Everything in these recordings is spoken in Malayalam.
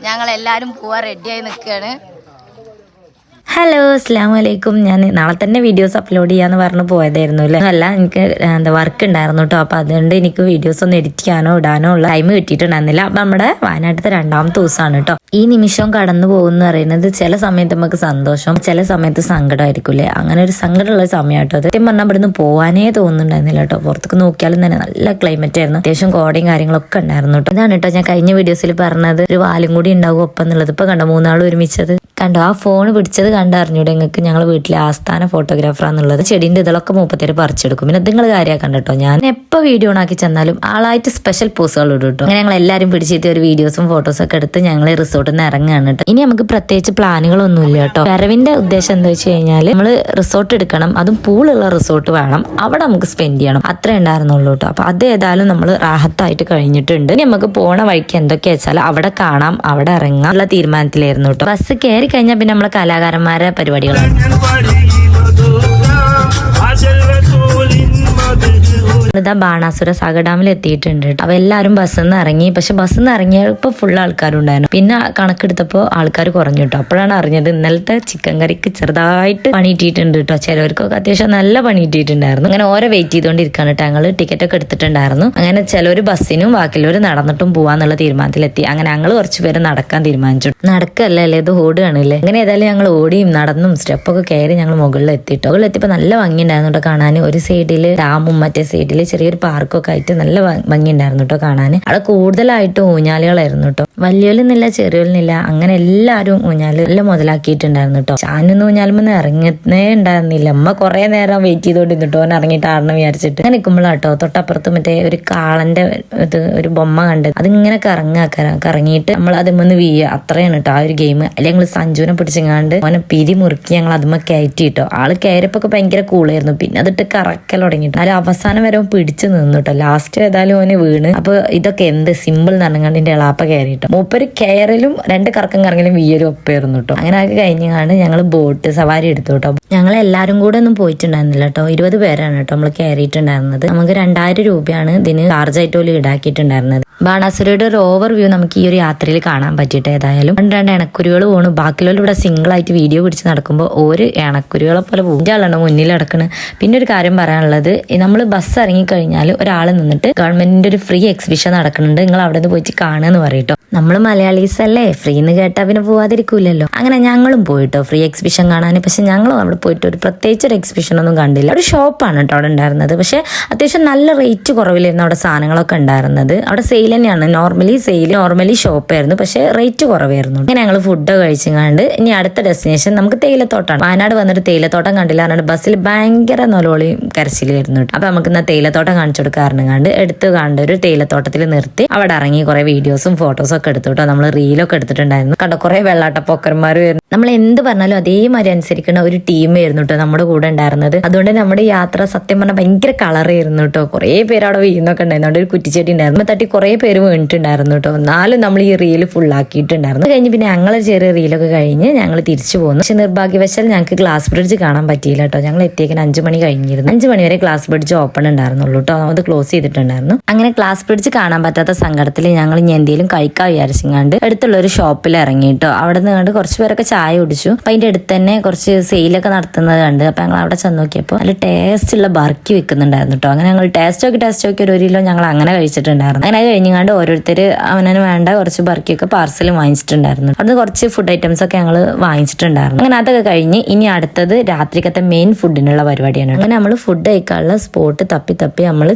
ഞങ്ങൾ എല്ലാരും പോവാൻ റെഡിയായി നിൽക്കുകയാണ് ഹലോ അസ്സാം വലൈക്കും ഞാൻ നാളെ തന്നെ വീഡിയോസ് അപ്ലോഡ് ചെയ്യാന്ന് പറഞ്ഞു പോയതായിരുന്നു അല്ലേ? അല്ല എനിക്ക് എന്താ വർക്ക് ഉണ്ടായിരുന്നു കേട്ടോ അപ്പൊ അതുകൊണ്ട് എനിക്ക് വീഡിയോസ് ഒന്ന് എഡിറ്റ് ചെയ്യാനോ ഇടാനോ ഉള്ള ടൈം കിട്ടിയിട്ടുണ്ടായിരുന്നില്ല. അപ്പൊ നമ്മുടെ വയനാട്ടിലത്തെ രണ്ടാമത്തെ ദിവസമാണ് കേട്ടോ ഈ നിമിഷം കടന്നു പോകുന്ന പറയുന്നത് ചില സമയത്ത് നമുക്ക് സന്തോഷം ചില സമയത്ത് സങ്കടമായിരിക്കില്ലേ അങ്ങനെ ഒരു സങ്കടമുള്ള സമയം കേട്ടോ അത്. പറഞ്ഞാൽ ഇവിടുന്ന് പോകാനേ തോന്നുന്നുണ്ടായിരുന്നില്ല കേട്ടോ പുറത്തേക്ക് നോക്കിയാലും തന്നെ നല്ല ക്ലൈമറ്റ് ആയിരുന്നു. അത്യാവശ്യം കോടയും കാര്യങ്ങളൊക്കെ ഉണ്ടായിരുന്നു കേട്ടോ ഇതാണ് കേട്ടോ ഞാൻ കഴിഞ്ഞ വീഡിയോസിൽ പറഞ്ഞത്. ഒരു വാലും കൂടി ഉണ്ടാവും ഒപ്പം എന്നുള്ളത്. ഇപ്പൊ കണ്ടോ മൂന്നാളും ഒരുമിച്ചത്. കണ്ടോ ആ ഫോൺ പിടിച്ചത് കണ്ടറിഞ്ഞൂടെ നിങ്ങൾക്ക് ഞങ്ങൾ വീട്ടിലെ ആസ്ഥാന ഫോട്ടോഗ്രാഫർ എന്നുള്ളത് ചെടിന്റെ ഇതളൊക്കെ മൂപ്പത്തേര് പറിച്ചെടുക്കും. പിന്നെ നിങ്ങൾ കാര്യമാക്കണ്ട കേട്ടോ. ഞാൻ എപ്പോൾ വീഡിയോ ഉണ്ടാക്കി ചെന്നാലും ആളായിട്ട് സ്പെഷ്യൽ പോസുകൾ ഇടും കേട്ടോ. ഞങ്ങൾ എല്ലാവരും പിടിച്ചിട്ട് ഒരു വീഡിയോസും ഫോട്ടോസും ഒക്കെ എടുത്ത് ഞങ്ങൾ റിസോർട്ടിൽ നിന്ന് ഇറങ്ങുകയാണ് കേട്ടോ. ഇനി നമുക്ക് പ്രത്യേകിച്ച് പ്ലാനുകളൊന്നുമില്ല കേട്ടോ. വരവിന്റെ ഉദ്ദേശം എന്താ വെച്ച് കഴിഞ്ഞാൽ നമ്മൾ റിസോർട്ട് എടുക്കണം. അതും പൂളുള്ള റിസോർട്ട് വേണം. അവിടെ നമുക്ക് സ്പെൻഡ് ചെയ്യണം. അത്രേ ഉണ്ടായിരുന്നുള്ളൂ കേട്ടോ. അപ്പൊ അത് ഏതായാലും നമ്മൾ റാഹത്തായിട്ട് കഴിഞ്ഞിട്ടുണ്ട്. ഇനി നമുക്ക് പോണ വഴിക്ക് എന്തൊക്കെയാ വെച്ചാൽ അവിടെ കാണാം അവിടെ ഇറങ്ങാം ഉള്ള തീരുമാനത്തിലായിരുന്നു കേട്ടോ. ബസ് കയറി കഴിഞ്ഞാൽ പിന്നെ നമ്മളെ കലാകാരന്മാരെ പരിപാടികളാണ് ഇതാ ബാണാസുര സാഗർ ഡാമിൽ എത്തിയിട്ടുണ്ട് കേട്ടോ. അപ്പൊ എല്ലാവരും ബസ്സിൽ നിന്ന് ഇറങ്ങി. പക്ഷെ ബസ്സിൽ നിന്ന് ഇറങ്ങിയപ്പോ ഫുൾ ആൾക്കാരുണ്ടായിരുന്നു. പിന്നെ കണക്കെടുത്തപ്പോ ആൾക്കാർ കുറഞ്ഞു കേട്ടോ. അപ്പോഴാണ് അറിഞ്ഞത് ഇന്നലത്തെ ചിക്കൻ കറിക്ക് ചെറുതായിട്ട് പണി ഇട്ടിട്ടുണ്ട് കേട്ടോ. ചിലവർക്കൊക്കെ അത്യാവശ്യം നല്ല പണി ഇട്ടിട്ടുണ്ടായിരുന്നു അങ്ങനെ ഓരോ വെയിറ്റ് ചെയ്തുകൊണ്ടിരിക്കുകയാണ് കേട്ടോ. ഞങ്ങൾ ടിക്കറ്റ് ഒക്കെ എടുത്തിട്ടുണ്ടായിരുന്നു. അങ്ങനെ ചിലവർ ബസ്സിനും ബാക്കിയുള്ളവർ നടന്നിട്ടും പോവാന്നുള്ള തീരുമാനത്തിലെത്തി. അങ്ങനെ ഞങ്ങൾ കുറച്ച് പേര് നടക്കാൻ തീരുമാനിച്ചു. നടക്കല്ലേ അല്ലേ? ഇത് ഓടുകയാണല്ലേ അങ്ങനെ ഏതായാലും ഞങ്ങൾ ഓടിയും നടന്നും സ്റ്റെപ്പൊക്കെ കയറി ഞങ്ങൾ മുകളിൽ എത്തിട്ടോ മുകളിൽ എത്തിയപ്പോൾ നല്ല ഭംഗി ഉണ്ടായിരുന്നു കേട്ടോ കാണാൻ ഒരു സൈഡിൽ ഡാമും മറ്റേ സൈഡിൽ ചെറിയൊരു പാർക്കൊക്കെ ആയിട്ട് നല്ല ഭംഗി ഉണ്ടായിരുന്നു കേട്ടോ കാണാൻ അവിടെ കൂടുതലായിട്ട് ഊഞ്ഞാലുകളായിരുന്നു കേട്ടോ. വലിയൊലിന്നില്ല ചെറിയൊലിന്നില്ല അങ്ങനെ എല്ലാവരും ഊഞ്ഞാൽ നല്ല മുതലാക്കിയിട്ടുണ്ടായിരുന്നു കേട്ടോ. ചാനൊന്നും ഊഞ്ഞാലുമെന്ന് ഇറങ്ങുന്നേ ഉണ്ടായിരുന്നില്ല. അമ്മ കുറെ നേരം വെയിറ്റ് ചെയ്തോണ്ടിരുന്നിട്ടോ ഓൻ ഇറങ്ങിയിട്ട് ആടണം വിചാരിച്ചിട്ട്. അങ്ങനെ നിൽക്കുമ്പോഴാട്ടോ തൊട്ടപ്പുറത്ത് മറ്റേ ഒരു കാളന്റെ ഇത് ഒരു ബൊമ്മ കണ്ടത് അതിങ്ങനെ കറങ്ങാ കറ- കറങ്ങിയിട്ട് നമ്മൾ അതിമന്ന് വീയ അത്രയാണ് കേട്ടോ ആ ഒരു ഗെയിം അല്ലെങ്കിൽ ഞങ്ങൾ സഞ്ജുവിനെ പിടിച്ചെങ്ങാണ്ട് അവനെ പിരി മുറുക്കി ഞങ്ങൾ അതുമ്മ കയറ്റി കേട്ടോ. ആൾ കയറിയപ്പോ ഭയങ്കര കൂളായിരുന്നു പിന്നെ അതിട്ട് കറക്കൽ തുടങ്ങിയിട്ട് അവസാനം വരെ അവൻ പിടിച്ചു നിന്നു കേട്ടോ ലാസ്റ്റ് ഏതായാലും ഓന് വീണ്. അപ്പൊ ഇതൊക്കെ എന്ത് സിമ്പിൾ നടങ്ങാണ്ട് എന്റെ എളാപ്പ കയറിട്ടോ മൂപ്പര് കയറലും രണ്ട് കറക്കം കറങ്ങലും വീയലും ഒപ്പമായിരുന്നു കേട്ടോ അങ്ങനെ ആക്കി കഴിഞ്ഞാണ് ഞങ്ങൾ ബോട്ട് സവാരി എടുത്തു കേട്ടോ ഞങ്ങൾ എല്ലാവരും കൂടെ ഒന്നും പോയിട്ടുണ്ടായിരുന്നില്ല കേട്ടോ ഇരുപത് പേരാണ് കേട്ടോ നമ്മൾ കയറിയിട്ടുണ്ടായിരുന്നത് നമുക്ക് രണ്ടായിരം രൂപയാണ് ഇതിന് ചാർജ് ആയിട്ട് പോലും ഈടാക്കിയിട്ടുണ്ടായിരുന്നത്. ബാണാസുരയുടെ ഒരു ഓവർ വ്യൂ നമുക്ക് ഈ ഒരു യാത്രയിൽ കാണാൻ പറ്റിയിട്ട് ഏതായാലും. രണ്ട് രണ്ട് ഇണക്കുരുകൾ പോണു ബാക്കിയുള്ള ഇവിടെ സിംഗിൾ ആയിട്ട് വീഡിയോ പിടിച്ച് നടക്കുമ്പോൾ ഒരു ഇണക്കുരുകളെ പോലെ പോകും. ആളാണ് മുന്നിൽ നടക്കുന്നത് പിന്നെ ഒരു കാര്യം പറയാനുള്ളത് നമ്മൾ ബസ് ഇറങ്ങിക്കഴിഞ്ഞാൽ ഒരാൾ നിന്നിട്ട് ഗവൺമെന്റിന്റെ ഒരു ഫ്രീ എക്സിബിഷൻ നടക്കുന്നുണ്ട്. നിങ്ങൾ അവിടെ നിന്ന് പോയിട്ട് കാണുകയെന്ന് പറയട്ടോ നമ്മൾ മലയാളീസ് അല്ലേ? ഫ്രീ എന്ന് കേട്ടാ പിന്നെ പോവാതിരിക്കൂലല്ലോ. അങ്ങനെ ഞങ്ങളും പോയിട്ടോ ഫ്രീ എക്സിബിഷൻ കാണാൻ പക്ഷെ ഞങ്ങളും അവിടെ പോയിട്ട് ഒരു പ്രത്യേകിച്ച് ഒരു എക്സിബിഷൻ ഒന്നും കണ്ടില്ല. ഒരു ഷോപ്പാണ് കേട്ടോ അവിടെ ഉണ്ടായിരുന്നത്. പക്ഷെ അത്യാവശ്യം നല്ല റേറ്റ് കുറവിലായിരുന്നു അവിടെ സാധനങ്ങളൊക്കെ ഉണ്ടായിരുന്നത്. അവിടെ സെയിൽ തന്നെയാണ്. നോർമലി സെയിൽ നോർമലി ഷോപ്പായിരുന്നു പക്ഷെ റേറ്റ് കുറവായിരുന്നു. അങ്ങനെ ഞങ്ങൾ ഫുഡ് കഴിച്ചുകൊണ്ട് ഇനി അടുത്ത ഡെസ്റ്റിനേഷൻ നമുക്ക് തേയിലത്തോട്ടാണ്. വയനാട് വന്നിട്ട് തേയിലത്തോട്ടം കണ്ടില്ല പറഞ്ഞിട്ട് ബസ്സിൽ ഭയങ്കര നൊലോളിയും കരച്ചിലായിരുന്നു അപ്പൊ നമുക്ക് ഇന്ന് തേയിലത്തോട്ടം കാണിച്ചു കൊടുക്കാറുണ്ട്. കണ്ട് എടുത്ത് കണ്ട് ഒരു തേയിലത്തോട്ടത്തിൽ നിർത്തി അവിടെ ഇറങ്ങി കുറെ വീഡിയോസും ഫോട്ടോസും ഒക്കെ എടുത്തു കേട്ടോ. നമ്മൾ റീലൊക്കെ എടുത്തിട്ടുണ്ടായിരുന്നു. കണ്ടോ കുറെ വെള്ളാട്ട പൊക്കർമാർ നമ്മൾ എന്ത് പറഞ്ഞാലും അതേമാതിരി അനുസരിക്കുന്ന ഒരു ടീം ആയിരുന്നു കേട്ടോ നമ്മുടെ കൂടെ ഉണ്ടായിരുന്നത്. അതുകൊണ്ട് നമ്മുടെ യാത്ര സത്യം പറഞ്ഞാൽ ഭയങ്കര കളറായിരുന്നു കേട്ടോ. കുറെ പേര് അവിടെ വീഴുന്നൊക്കെ ഉണ്ടായിരുന്നു. അവിടെ ഒരു കുറ്റിച്ചെടി ഉണ്ടായിരുന്നു. തട്ടി കുറെ പേര് വീണിട്ടുണ്ടായിരുന്നു കേട്ടോ. എന്നാലും നമ്മൾ ഈ റീൽ ഫുൾ ആക്കിയിട്ടുണ്ടായിരുന്നു. കഴിഞ്ഞ് പിന്നെ ഞങ്ങൾ ചെറിയ റീലൊക്കെ കഴിഞ്ഞ് ഞങ്ങൾ തിരിച്ചു പോകുന്നു പക്ഷെ നിർഭാഗ്യവശാൽ ഞങ്ങൾക്ക് ഗ്ലാസ് ബ്രിഡ്ജ് കാണാൻ പറ്റിയില്ല കേട്ടോ. ഞങ്ങൾ എത്തിയേക്കാൻ അഞ്ചു മണി കഴിഞ്ഞിരുന്നു. അഞ്ചു മണി വരെ ഗ്ലാസ് ബ്രിഡ്ജ് ഓപ്പൺ ഉണ്ടായിരുന്നുള്ളൂ കേട്ടോ അത് ക്ലോസ് ചെയ്തിട്ടുണ്ടായിരുന്നു. അങ്ങനെ ക്ലാസ് പിടിച്ച് കാണാൻ പറ്റാത്ത സങ്കടത്തിൽ ഞങ്ങൾ ഇനി എന്തെങ്കിലും കഴിക്കാൻ വിചാരിച്ചിങ്ങാണ്ട് അടുത്തുള്ള ഒരു ഷോപ്പിൽ ഇറങ്ങി കേട്ടോ അവിടെ നിന്ന് കണ്ട് കുറച്ച് പേരൊക്കെ ചായ കുടിച്ചു. അപ്പൊ അതിന്റെ അടുത്ത് തന്നെ കുറച്ച് സെയിലൊക്കെ നടത്തുന്നത് കണ്ട് അപ്പൊ ഞങ്ങൾ അവിടെ ചെന്ന് നോക്കിയപ്പോൾ നല്ല ടേസ്റ്റ് ഉള്ള ബർക്കി വെക്കുന്നുണ്ടായിരുന്നു കേട്ടോ അങ്ങനെ ഞങ്ങൾ ടേസ്റ്റ് നോക്കി ടേസ്റ്റ് നോക്കി ഒരു കിലോ ഞങ്ങൾ അങ്ങനെ കഴിച്ചിട്ടുണ്ടായിരുന്നു. അങ്ങനെ അത് കഴിഞ്ഞാണ്ട് ഓരോരുത്തർ അവനു വേണ്ട കുറച്ച് ബർക്കിയൊക്കെ പാർസൽ വാങ്ങിച്ചിട്ടുണ്ടായിരുന്നു. അവിടുന്ന് കുറച്ച് ഫുഡ് ഐറ്റംസ് ഒക്കെ ഞങ്ങൾ വാങ്ങിച്ചിട്ടുണ്ടായിരുന്നു. അങ്ങനെ അതൊക്കെ കഴിഞ്ഞ് ഇനി അടുത്തത് രാത്രിക്കത്തെ മെയിൻ ഫുഡിനുള്ള പരിപാടിയാണ് അങ്ങനെ നമ്മൾ ഫുഡ് കഴിക്കാനുള്ള സ്പോട്ട് തപ്പി തപ്പി നമ്മൾ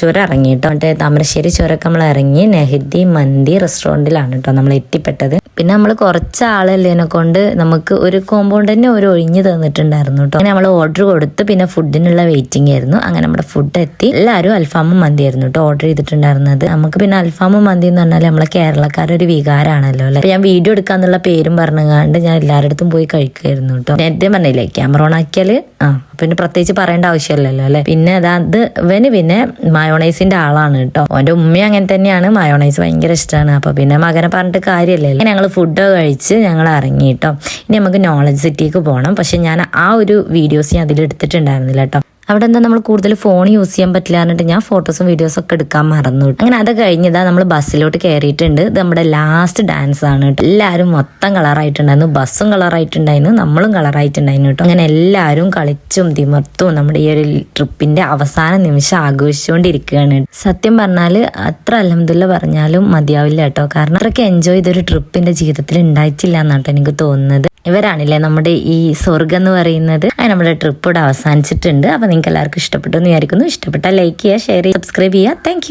ചുരം ഇറങ്ങി കേട്ടോ. മറ്റേ താമരശ്ശേരി ചുരമൊക്കെ നമ്മൾ ഇറങ്ങി നെഹദി മന്തി റെസ്റ്റോറന്റിലാണ് കേട്ടോ നമ്മൾ എത്തിപ്പെട്ടത്. പിന്നെ നമ്മൾ കുറച്ച് ആളല്ലേനെ കൊണ്ട് നമുക്ക് ഒരു കോമ്പൗണ്ട് തന്നെ ഒരു ഒഴിഞ്ഞു തന്നിട്ടുണ്ടായിരുന്നു കേട്ടോ. അങ്ങനെ നമ്മൾ ഓർഡർ കൊടുത്ത് പിന്നെ ഫുഡിനുള്ള വെയിറ്റിംഗ് ആയിരുന്നു. അങ്ങനെ നമ്മുടെ ഫുഡ് എത്തി. എല്ലാവരും അൽഫാമും മന്തി ആയിരുന്നു കേട്ടോ ഓർഡർ ചെയ്തിട്ടുണ്ടായിരുന്നത്. നമുക്ക് പിന്നെ അൽഫാമും മന്തി എന്ന് പറഞ്ഞാൽ നമ്മളെ കേരളക്കാരൊരു വികാരമാണല്ലോ അല്ലേ? ഞാൻ വീഡിയോ എടുക്കാന്നുള്ള പേരും പറഞ്ഞുകൊണ്ട് ഞാൻ എല്ലാവരുടെ അടുത്തും പോയി കഴിക്കുമായിരുന്നു കേട്ടോ. നേരത്തെ പറഞ്ഞില്ലേ ക്യാമറ ഓൺ ആക്കിയാൽ ആ. പിന്നെ പ്രത്യേകിച്ച് പറയേണ്ട ആവശ്യമില്ലല്ലോ അല്ലെ? പിന്നെ അതാത് ഇവന് പിന്നെ മയോണൈസിന്റെ ആളാണ് കേട്ടോ. അവന്റെ ഉമ്മ അങ്ങനെ തന്നെയാണ്. മയോണൈസ് ഭയങ്കര ഇഷ്ടമാണ് അപ്പൊ പിന്നെ മകനെ പറഞ്ഞിട്ട് കാര്യമില്ലല്ലോ. ഞങ്ങൾ ഫുഡ് കഴിച്ച് ഞങ്ങൾ ഇറങ്ങി കേട്ടോ. ഇനി നമുക്ക് നോളജ് സിറ്റിക്ക് പോകണം പക്ഷെ ഞാൻ ആ ഒരു വീഡിയോസ് ഞാൻ അതിൽ എടുത്തിട്ടുണ്ടായിരുന്നില്ല കേട്ടോ. അവിടെ എന്താ നമ്മൾ കൂടുതൽ ഫോൺ യൂസ് ചെയ്യാൻ പറ്റില്ല എന്നിട്ട് ഞാൻ ഫോട്ടോസും വീഡിയോസും ഒക്കെ എടുക്കാൻ മറന്നു അങ്ങനെ അത് കഴിഞ്ഞതാ നമ്മൾ ബസ്സിലോട്ട് കയറിയിട്ടുണ്ട് ഇത് നമ്മുടെ ലാസ്റ്റ് ഡാൻസ് ആണ് കേട്ടോ എല്ലാവരും മൊത്തം കളറായിട്ടുണ്ടായിരുന്നു ബസ്സും കളറായിട്ടുണ്ടായിരുന്നു നമ്മളും കളറായിട്ടുണ്ടായിരുന്നു കേട്ടോ അങ്ങനെ എല്ലാവരും കളിച്ചും തിമർത്തും നമ്മുടെ ഈ ഒരു ട്രിപ്പിന്റെ അവസാന നിമിഷം ആഘോഷിച്ചുകൊണ്ടിരിക്കുകയാണ് സത്യം പറഞ്ഞാൽ അത്ര അലഹമില്ല പറഞ്ഞാലും മതിയാവില്ല കേട്ടോ കാരണം അത്രയ്ക്ക് എൻജോയ് ചെയ്തൊരു ട്രിപ്പിന്റെ ജീവിതത്തിൽ ഉണ്ടായിട്ടില്ല എന്നാട്ടോ എനിക്ക് തോന്നുന്നത്. ഇവരാണില്ലേ നമ്മുടെ ഈ സ്വർഗം എന്ന് പറയുന്നത്. നമ്മുടെ ട്രിപ്പ് ഇവിടെ അവസാനിച്ചിട്ടുണ്ട്. അപ്പൊ നിങ്ങൾക്ക് എല്ലാവർക്കും ഇഷ്ടപ്പെട്ടു എന്ന് വിചാരിക്കുന്നു. ഇഷ്ടപ്പെട്ടാൽ ലൈക്ക് ചെയ്യുക ഷെയർ ചെയ്യുക. സബ്സ്ക്രൈബ് ചെയ്യുക. താങ്ക്